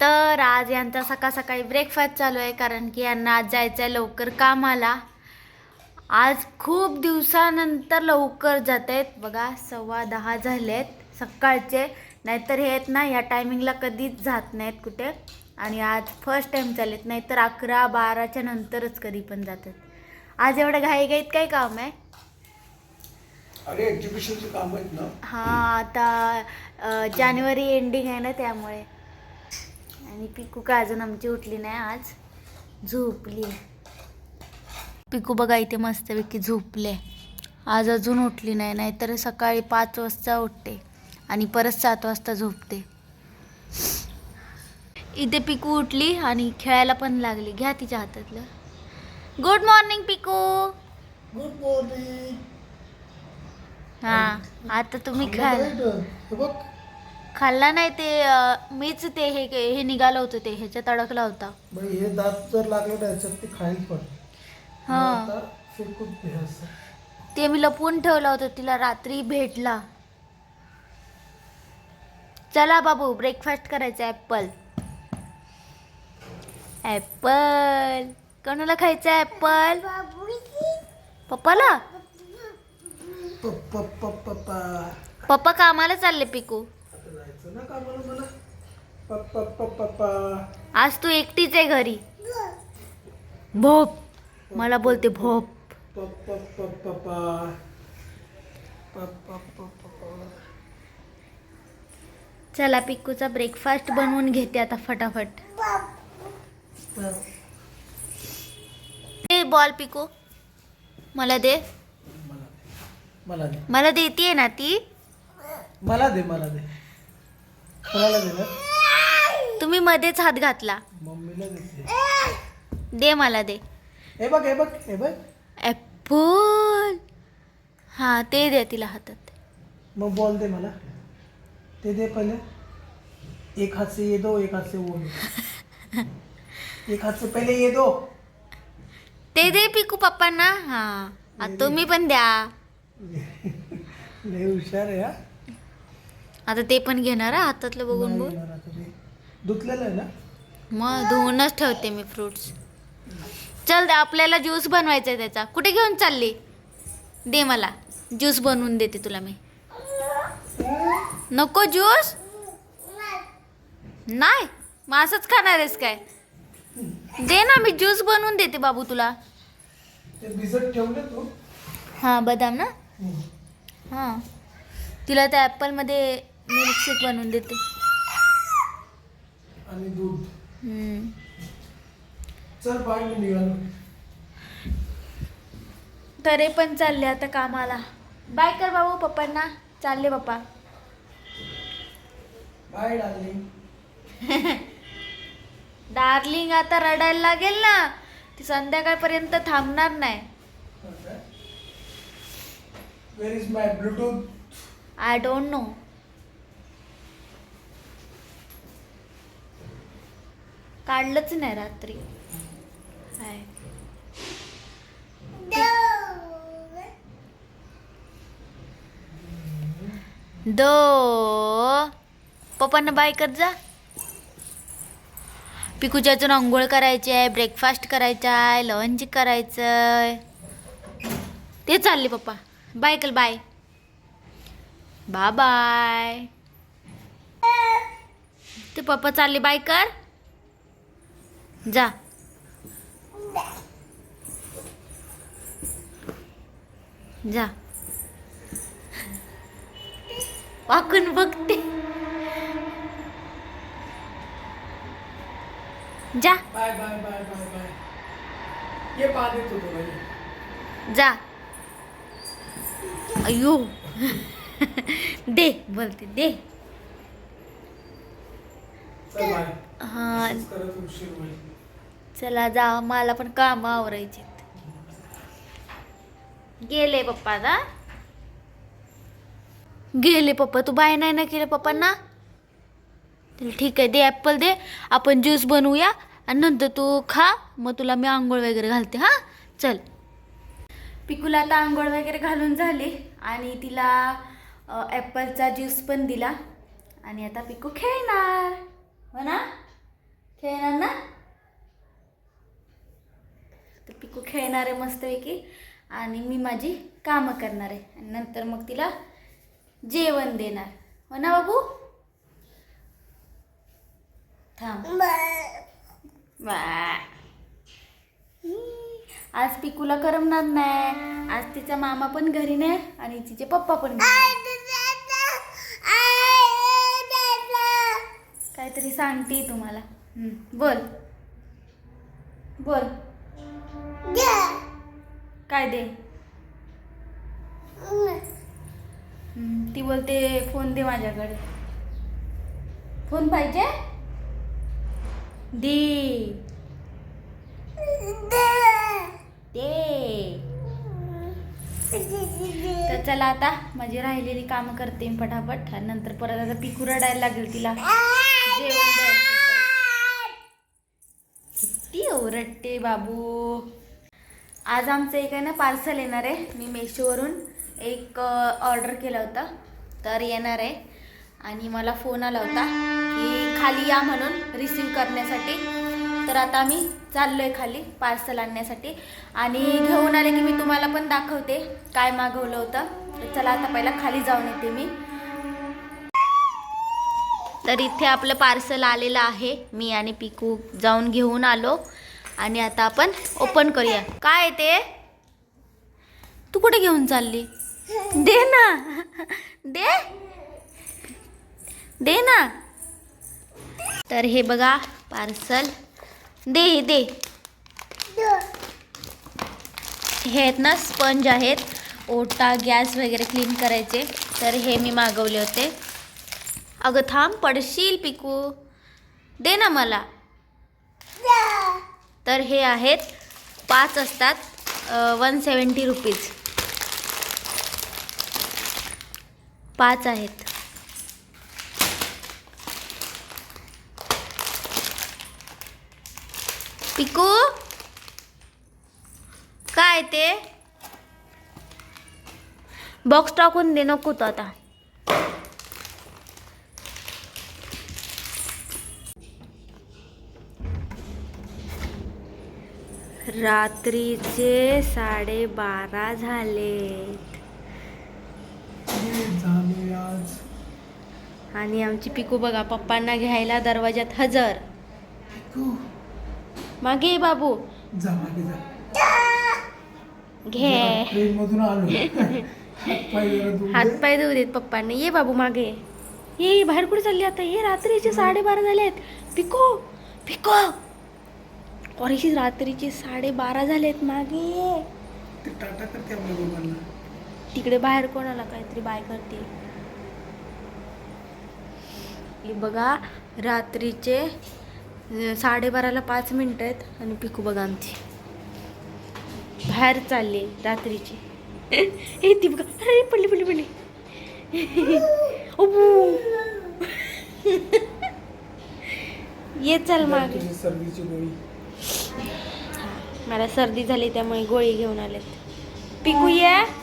तर आज यांचा सकाळ सकाळी ब्रेकफास्ट चालू आहे कारण की यांना आज जायचं आहे लवकर कामाला. आज खूप दिवसानंतर लवकर जात आहेत. बघा सव्वा दहा झालेत सकाळचे. नाहीतर हे आहेत ना या टायमिंगला कधीच जात नाहीत कुठे. आणि आज फर्स्ट टाइम चालेत नाहीतर अकरा बाराच्या नंतरच कधी पण जातात आज एवढं घाईघाईत काय काम आहे? अरे एक्झिबिशनचे काम आहेत ना. हां आता जानेवारी एंडिंग आहे ना त्यामुळे. आणि पिकू काय अजून आमची उठली नाही आज? झोपली पिकू बघा इथे मस्तपैकी झोपले. आज अजून उठली नाही नाहीतर सकाळी पाच वाजता उठते आणि परत सात वाजता झोपते. इथे पिकू उठली आणि खेळायला पण लागली. घ्या तिच्या हातातलं. Good morning Piku. Good morning हां आता तुम्ही खाल बघ. खाल्ला नाही ते अ, मीच ते हे हे निघालं होतं ते ह्याच्यात अडकला होता. हे दात जर लागले ना याच्यात ते खाईल पण. हा. आता फेकून दे असं. ते मी लपवून ठेवलं होतं तिला रात्री भेटला. चला बाबू ब्रेकफास्ट करायचं ॲपल ॲपल कोणाला खायचं ॲपल पप्पाला? प- प- प- पप्पा. पप्पा कामाला चालले पिकू. जायचं. ना कामाला मला. पप्पा आज तू एकटीच आहे घरी. भोप. मला बोलते भोप. पप्पा पप्पा चला पिकूचा ब्रेकफास्ट बनवून घेते आता फटाफट. दे बॉल पिकू. मला दे. मला दे. मला देते ना ती? मला दे मला दे. कोणाला दे ना तुम्ही मध्येच हात घातला. मम्मीला दे मला दे. हे बघ हे बघ हे बघ. ॲपल हां ते दे तिला हातात. मग बॉल दे मला. ते दे पहले. एक हाथ से ये दो एक हाथ से वो एक हाथ से पहले ये दो. ते दे पिकू पप्पांना. हां तुम्ही पण द्या. लय हुशार आहे हा. आता ते पण घेणार हा हातातलं बघून नाही बघून येणार आता ते. धुतलेलं आहे ना? मग धुवूनच ठेवते मी फ्रुट्स. चल दे आपल्याला ज्यूस बनवायचा आहे त्याचा. कुठे घेऊन चालली? दे मला. ज्यूस बनवून देते तुला मी. नको ज्यूस? नाही. मग असंच खाणार आहेस काय? दे ना मी ज्यूस बनवून देते बाबू तुला. ते भिजत ठेवलं तू. हां बदाम ना? हां. तिला त्या ॲपलमध्ये मिल्कशेक बनवून देते. आणि दूध. हम्म. चल बाय मी निघालो. तरे पण चालले आता कामाला. बाय कर बाबू पप्पांना. चालले पप्पा. Bye darling. डार्लिंग आता रडायला लागेल ना. ती संध्याकाळपर्यंत थांबणार नाही. Where is my bluetooth I don't know काढलंच नाही रात्री. हाय. दो. पप्पांना बाय कर जा. पिकूच्या अजून आंघोळ करायची आहे ब्रेकफास्ट करायचा आहे लंच करायचं आहे ते चालले पप्पा. बाय कल बाय बाय बाय ते पप्पा चालले बाय कर. जा. जा. वाकून बघते. जा. Bye bye bye bye bye. ये पाणी तू जा. अयो दे बोलते दे. हा. चला जा मला पण काम आवरायचे गेले पप्पा दा गेले पप्पा तू बाय नाही ना केलं पप्पांना? चल ठीक आहे दे ॲपल दे आपण ज्यूस बनवूया आणि नंतर तू खा मग तुला मी आंघोळ वगैरे घालते हां? चल. पिकूला आता आंघोळ वगैरे घालून झाली आणि तिला ॲपलचा ज्यूस पण दिला. आणि आता पिकू खेळणार. हो ना? पिकू खेळणार आहे मस्तपैकी. आणि मी माझी कामं करणार आहे. आणि नंतर मग तिला जेवण देणार. हो ना बाबू? थांब. आज पिकूला करमणार नाही. आज तिचा मामा पण घरी नाही आणि तिचे पप्पा पण घरी काहीतरी सांगते तुम्हाला. बोल. बोल. काय दे? ती बोलते फोन दे माझ्याकडे. फोन पाहिजे? दे. तर चला आता माझी राहिलेली कामं करते मी पटापट नंतर परत आता पिकू रडायला लागेल तिला. जेवण. किती ओरडते बाबू. आज आमचं एक आहे ना पार्सल येणार आहे. मी मेशोवरून एक ऑर्डर केलं होतं. तर येणार आहे. आणि मला फोन आला होता की खाली या म्हणून रिसीव करण्यासाठी. तर आता मी चाललो आहे खाली पार्सल आणण्यासाठी. आणि घेऊन आले की मी तुम्हाला पण दाखवते काय मागवलं होतं. तर चला आता पहिला खाली जाऊन येते मी. तर इथे आपलं पार्सल आलेलं आहे. मी आणि पिकू जाऊन घेऊन आलो. आणि आता आपण ओपन करूया. काय आहे ते? तू कुठे घेऊन चालली? दे ना. दे. दे ना. तर हे बघा पार्सल दे दे. हे आहेत ना स्पंज आहेत. ओटा गॅस वगैरे क्लीन करायचे. तर हे मी मागवले होते. अगं थांब पडशील पिकू. दे ना मला. तर हे आहेत पाच असतात वन सेवन्टी रुपीज पाच आहेत. पिकू काय ते? बॉक्स टाकून दे नको तो आता. रात्रीचे साडेबारा झाले आणि आमची पिकू बघा पप्पांना घ्यायला दरवाजात हजर. मागे ये बाबू. घे. ट्रेन मधून आलो. हातपाय जरा धुवून दे. हातपाय धुऊ देत पप्पांनी. ये बाबू मागे. ये. ये बाहेर कुठे चालली आता? ये रात्रीचे साडेबारा झालेत. पिको पिको. अरे रात्रीचे साडेबारा झालेत मागे. ते टाटा करते आपल्या दोघांना. तिकडे बाहेर कोणाला काहीतरी बाय करते हे बघा रात्रीचे अं, साडेबाराला पाच मिनिट आहेत आणि पिकू बघा आमची. बाहेर चालली रात्रीची. ए ती बघा. अरे पडली पडली पडली. अबू. ये चल मागे. तुझी सर्दीची गोळी. मला सर्दी झाली त्यामुळे गोळी घेऊन आलेत. पिकू ये.